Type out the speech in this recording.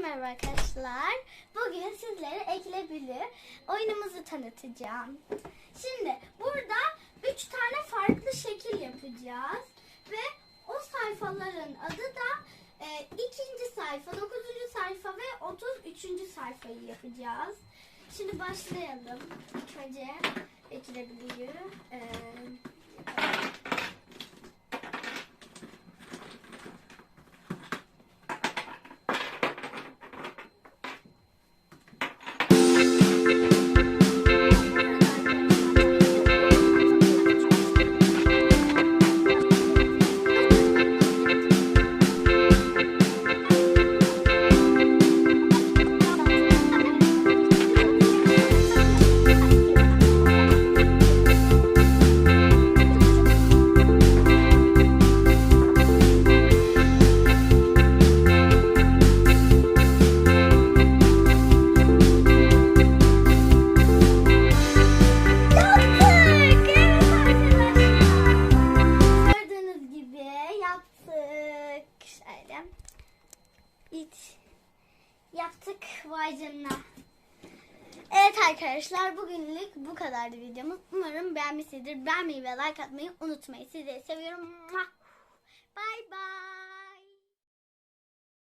merhaba arkadaşlar. Bugün sizlere eklebilir oyunumuzu tanıtacağım. Şimdi burada üç tane farklı şekil yapacağız. Ve o sayfaların adı da e, ikinci sayfa, dokuzuncu sayfa ve otuz üçüncü sayfayı yapacağız. Şimdi başlayalım. İlk önce eklebiliyor. E, İç. Yaptık. Vay canına. Evet arkadaşlar bugünlük bu kadardı videomuz. Umarım beğenmişsinizdir. Beğenmeyi ve like atmayı unutmayın. Sizleri seviyorum.